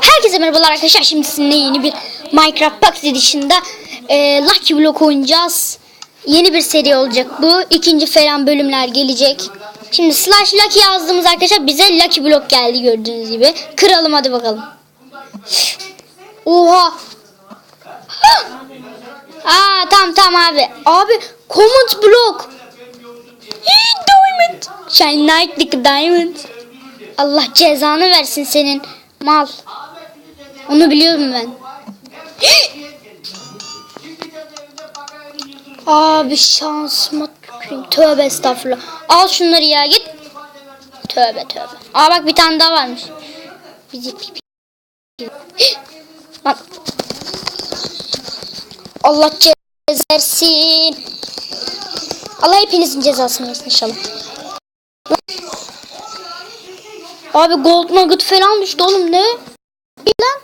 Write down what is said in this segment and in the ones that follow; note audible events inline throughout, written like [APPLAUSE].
Herkese merhabalar arkadaşlar. Şimdi sizinle yeni bir Minecraft Pocket Edition'da e, Lucky Block oynayacağız. Yeni bir seri olacak bu. İkinci falan bölümler gelecek. Şimdi slash Lucky yazdığımız arkadaşlar bize Lucky Block geldi gördüğünüz gibi. Kıralım hadi bakalım. Oha. [GASPS] Aa tamam tamam abi. Abi Command Block. Diamond. Shine like diamond. Allah cezanı versin senin mal. Onu biliyorum ben. [GASPS] Abi şansıma tüküreyim. Tövbe estağfurullah. Al şunları ya git. Tövbe tövbe. Aa bak bir tane daha varmış. Lan. [GASPS] Allah cezası versin. Allah hepinizin cezasını versin inşallah. Abi gold nugget falan düştü oğlum ne? İyi lan.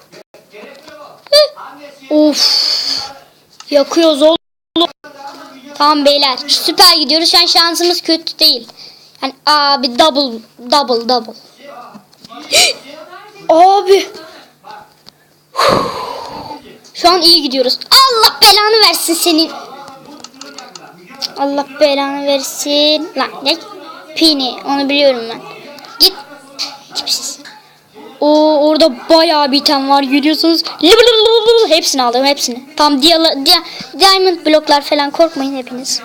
Of. Yakıyoruz oğlum. Tamam beyler süper gidiyoruz. An şansımız kötü değil. Yani abi double double double. abi. Şu an iyi gidiyoruz. Allah belanı versin senin. Allah belanı versin. Lan ne? Pini onu biliyorum ben. O orada bayağı bir item var görüyorsunuz. [LAUGHS] Hepsini aldım hepsini. Tam dia, dia, diamond bloklar falan korkmayın hepiniz.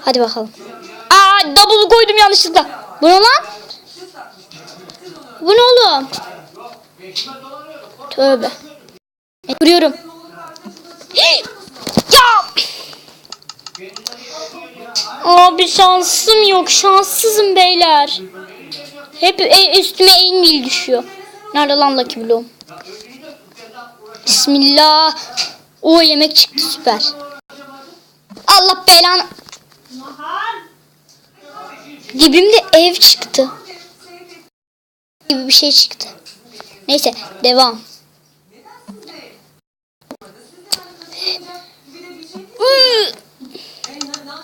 Hadi bakalım. Aa double koydum yanlışlıkla. Bu ne lan? Bu ne oğlum? Tövbe. Vuruyorum. [GASPS] ya! Abi şansım yok. Şanssızım beyler. Hep e, üstüme en düşüyor. Nerede lan Lucky Bloom? Bismillah. O yemek çıktı süper. Allah belanı. Dibimde ev çıktı. Gibi bir şey çıktı. Neyse devam.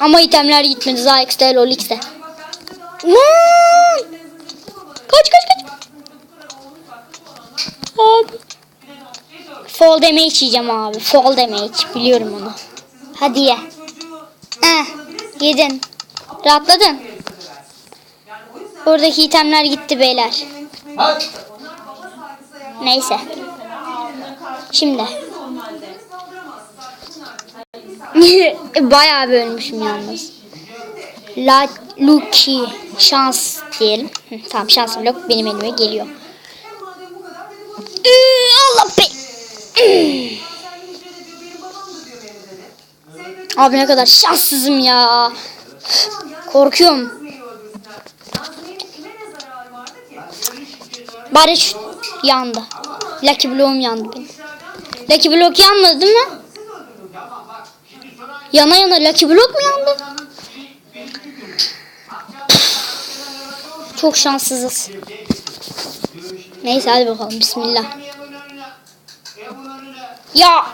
Ama itemler gitmedi. Zayx'te, Lolix'te. Lan! Kaç kaç kaç. Abi. Fall damage yiyeceğim abi. Fall damage. Biliyorum onu. Hadi ye. Eh, yedin. Rahatladın. Oradaki itemler gitti beyler. Neyse. Şimdi. [LAUGHS] Bayağı bölmüşüm yalnız. La Lucky şans diyelim. Tamam şans blok benim elime geliyor. Allah be. Abi ne kadar şanssızım ya. Korkuyorum. Bari şu yandı. Lucky Block'um yandı benim. Lucky Block yanmadı değil mi? Yana yana Lucky Block mu yandı? Çok şanssızız. Neyse hadi bakalım bismillah. Ya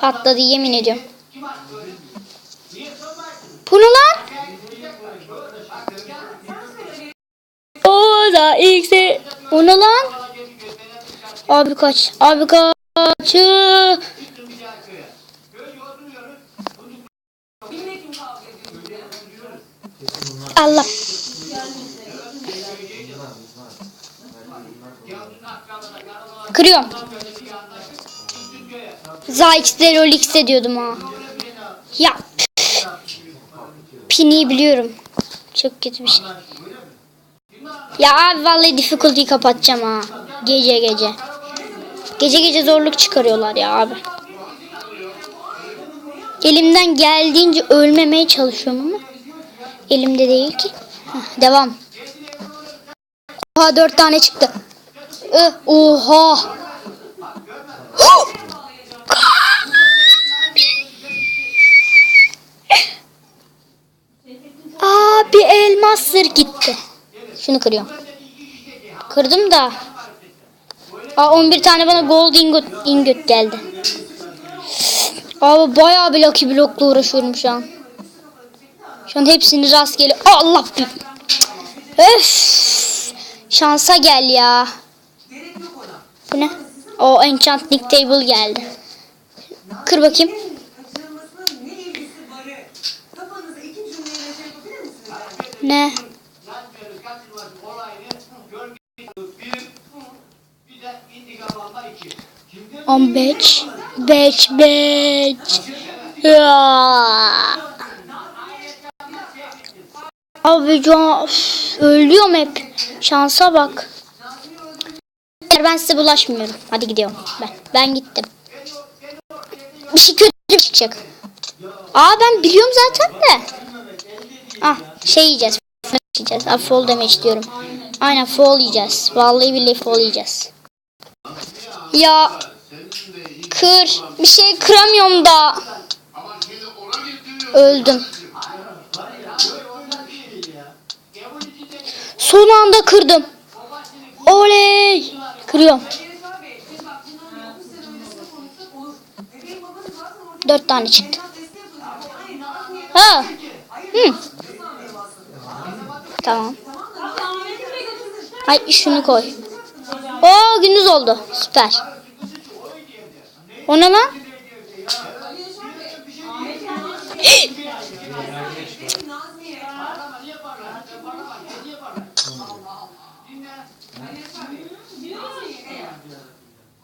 patladı yemin ediyorum. Bu ne lan? O da X'e. O ne lan? Abi kaç. Abi kaç. Allah. Kırıyorum. Zayx'de Rolix'te diyordum ha. Ya. Pini'yi biliyorum. Çok kötü bir şey. Ya abi vallahi difficulty'yi kapatacağım ha. Gece gece. Gece gece zorluk çıkarıyorlar ya abi. Elimden geldiğince ölmemeye çalışıyorum ama elimde değil ki. Heh, devam. Oha dört tane çıktı. Ö, oha. Abi elmas sır gitti. Şunu kırıyorum. Kırdım da. Aa 11 tane bana gold ingot, ingot geldi. Abi bayağı bir lucky blockla uğraşıyorum şu an. Şu an hepsini rastgele. Allah. Öf. Şansa gel ya. Bu ne? O enchanting table geldi. Kır bakayım. Ne ilgisi varı? Kafanıza iki cümleyle Abi üf, ölüyorum hep. Şansa bak. Ben size bulaşmıyorum. Hadi gidiyorum. Ben ben gittim. Bir şey kötü çıkacak. Aa ben biliyorum zaten de. Ah şey yiyeceğiz. yiyeceğiz. Ah, fall damage diyorum. Aynen fall yiyeceğiz. Vallahi billahi fall yiyeceğiz. Ya kır. Bir şey kıramıyorum da. Öldüm. Son anda kırdım. Oley. Kırıyorum. Yaşar Bey, şimdi bak bundan 9 sene öncesine konuşsak olur. Bebeğin babanız zaten orada Dört tane çıktı. Ha. Hı. Tamam. Ay şunu koy. Oo gündüz oldu. Süper. O ne lan?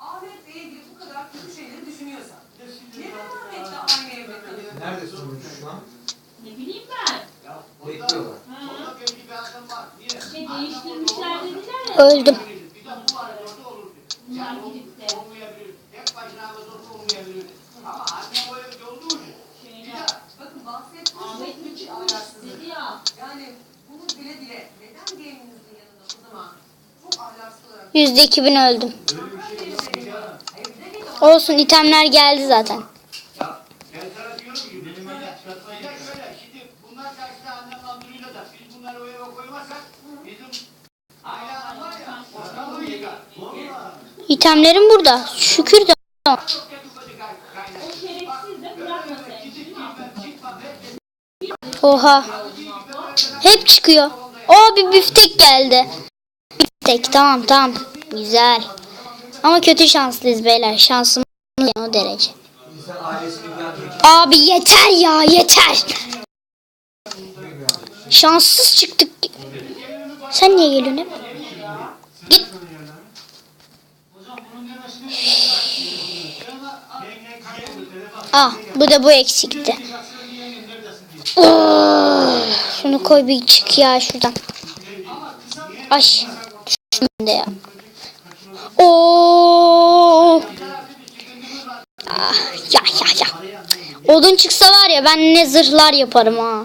Ahmet Bey'e bu kadar kötü şeyleri düşünüyorsan. Neden Ahmet'le aynı evde kalıyorsun? Nerede sorun şu an? Ne bileyim ben. Bekliyorlar. Şey değiştirmişler dediler ya. Öldüm. Bunlar gidip de. Tek başına vaziyette olmayabilir. Ama annem o evde olduğu için. Bakın bahsettiğiniz Ahmet çok Yüzde iki bin öldüm. Olsun itemler geldi zaten. İtemlerim burada. Şükür de. Oha. Hep çıkıyor. O bir büftek geldi. Büftek tamam tamam. Güzel. Ama kötü şanslıyız beyler. Şansımız o derece. Abi yeter ya yeter. Şanssız çıktık. Sen niye geliyorsun hep? Git. Ah bu da bu eksikti. Şunu koy bir çık ya şuradan. Ay. De ya. Oo. Ah, ya ya ya. Odun çıksa var ya ben ne zırhlar yaparım ha.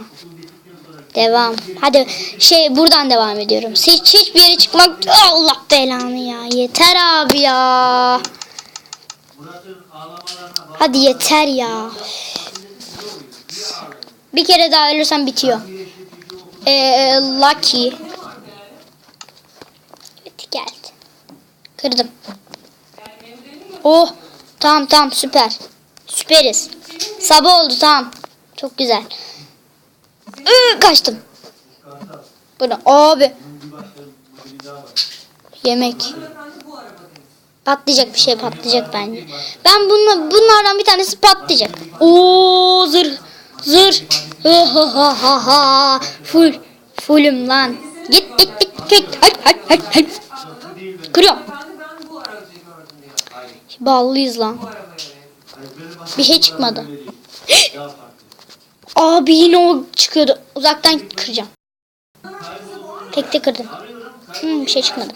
Devam. Hadi şey buradan devam ediyorum. Hiç hiçbir yere çıkmak Allah belanı ya. Yeter abi ya. Hadi yeter ya. Bir kere daha ölürsem bitiyor. Ee, lucky. Evet geldi. Kırdım. Oh tamam tamam süper. Süperiz. Sabah oldu tamam. Çok güzel. Iı, kaçtım. Bu ne abi? Yemek. Patlayacak bir şey patlayacak bence. Ben bunla, bunlardan bir tanesi patlayacak. Oo zırh. Zırh. Ha ha ha ha. Full. Fullüm lan. Git git git git. Hay hay hay. Kırıyorum. Ballıyız lan. Bir şey çıkmadı. [GASPS] Abi yine o çıkıyordu. Uzaktan kıracağım. Tek de kırdım. Hmm, bir şey çıkmadı.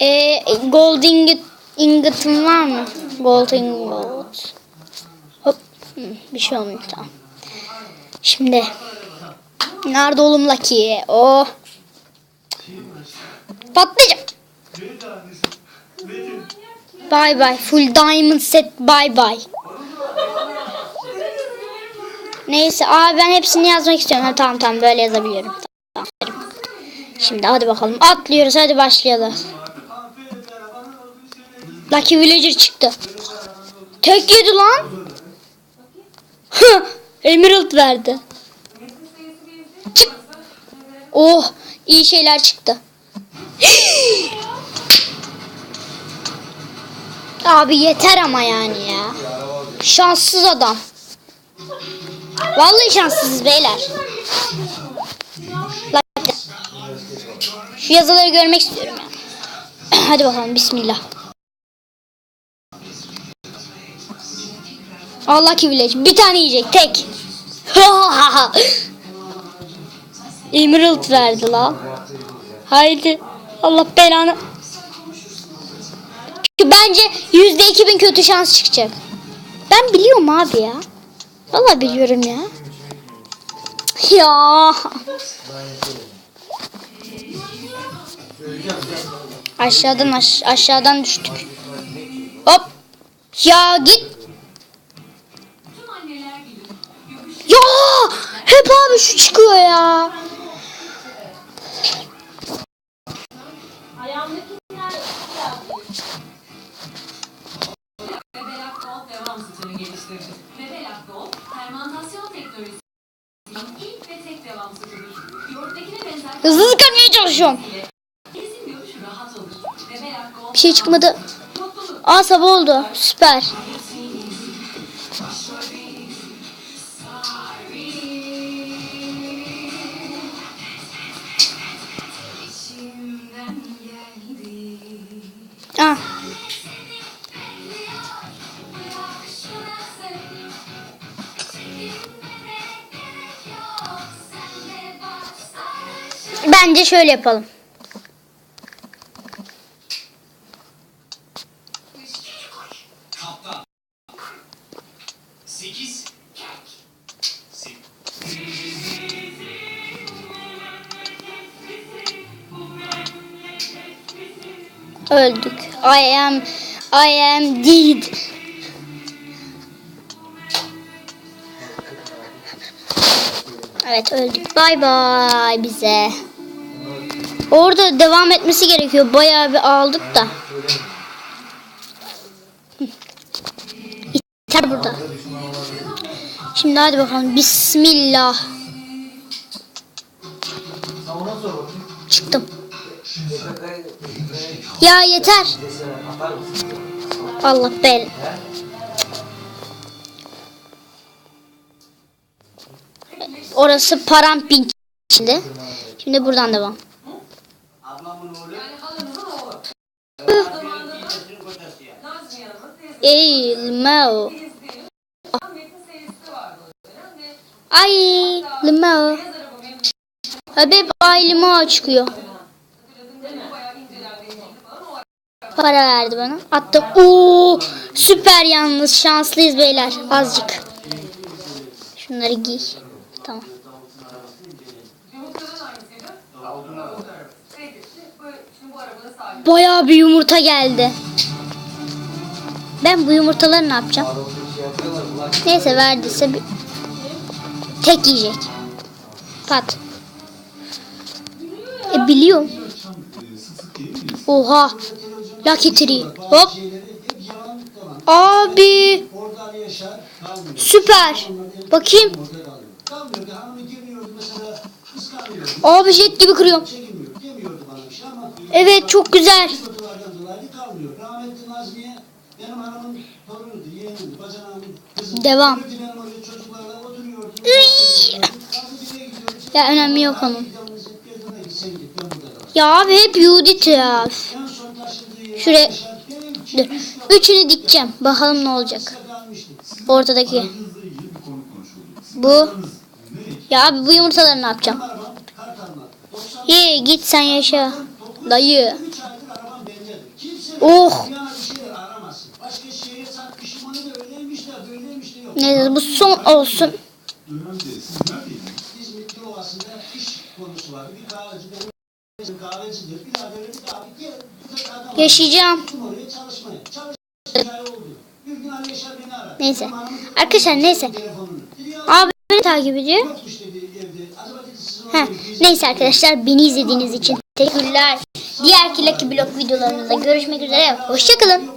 Ee, gold ingot, ingot'un var mı? Gold ingot. Hop. Hmm, bir şey olmuyor tamam. Şimdi. Nerede oğlum Lucky? Oh. Patlayacak. Bye bye. Full diamond set bye bye. Neyse abi ben hepsini yazmak istiyorum. Ha, tamam tamam böyle yazabiliyorum. Tamam. Şimdi hadi bakalım atlıyoruz hadi başlayalım. Lucky Villager çıktı. Tek yedi lan. Emerald verdi. Oh iyi şeyler çıktı. Abi yeter ama yani ya. Şanssız adam. Vallahi şanssızız beyler. Şu yazıları görmek istiyorum ya. [CLEARS THROAT] Hadi bakalım bismillah. Allah ki village. Bir tane yiyecek tek. [LAUGHS] Emerald verdi la. Haydi. Allah belanı. Bence yüzde iki bin kötü şans çıkacak. Ben biliyorum abi ya. Vallahi biliyorum ya. Ya. Aşağıdan aş- aşağıdan düştük. Hop. Ya git. Ya hep abi şu çıkıyor ya. Geliştirdi. Bebelak Gold, fermantasyon teknolojisinin ilk ve tek devam sütüdür. Yoğurttakine benzer Hızlı sıkılmaya çalışıyorum. Bir şey çıkmadı. Aa sabah oldu. Süper. Bence şöyle yapalım. Öldük. I am I am dead. Evet öldük. Bay bay bize. Orada devam etmesi gerekiyor. Bayağı bir aldık da. İter burada. Şimdi hadi bakalım. Bismillah. Çıktım. Ya yeter. Allah bel. Orası parampin içinde. Şimdi buradan devam. Eğilmeo. Ay limao. Habib ay limao çıkıyor. Para verdi bana. Attım. Oo, süper yalnız. Şanslıyız beyler. Azıcık. Şunları giy. Tamam. Bayağı bir yumurta geldi. Ben bu yumurtaları ne yapacağım? Neyse verdiyse bir... Tek yiyecek. Pat. E biliyorum. Oha. Tree. Hop. Abi. Süper. Bakayım. Abi jet gibi kırıyorum. Evet çok güzel. Devam. Iy. Ya önemi yok onun. Ya abi hep Yudit ya. Şuraya- Dur. Üçünü dikeceğim. Bakalım ne olacak. Ortadaki. Bu. Ya abi bu yumurtaları ne yapacağım? Arabam, Kartal'la. 90 Ye git sen yaşa. Dayı. Oh. Neyse bu son olsun. Yaşayacağım. Neyse. Arkadaşlar neyse. Abi beni takip ediyor. gizli- neyse arkadaşlar beni izlediğiniz için teşekkürler. Diğer Lucky Block videolarımızda görüşmek üzere. Hoşçakalın.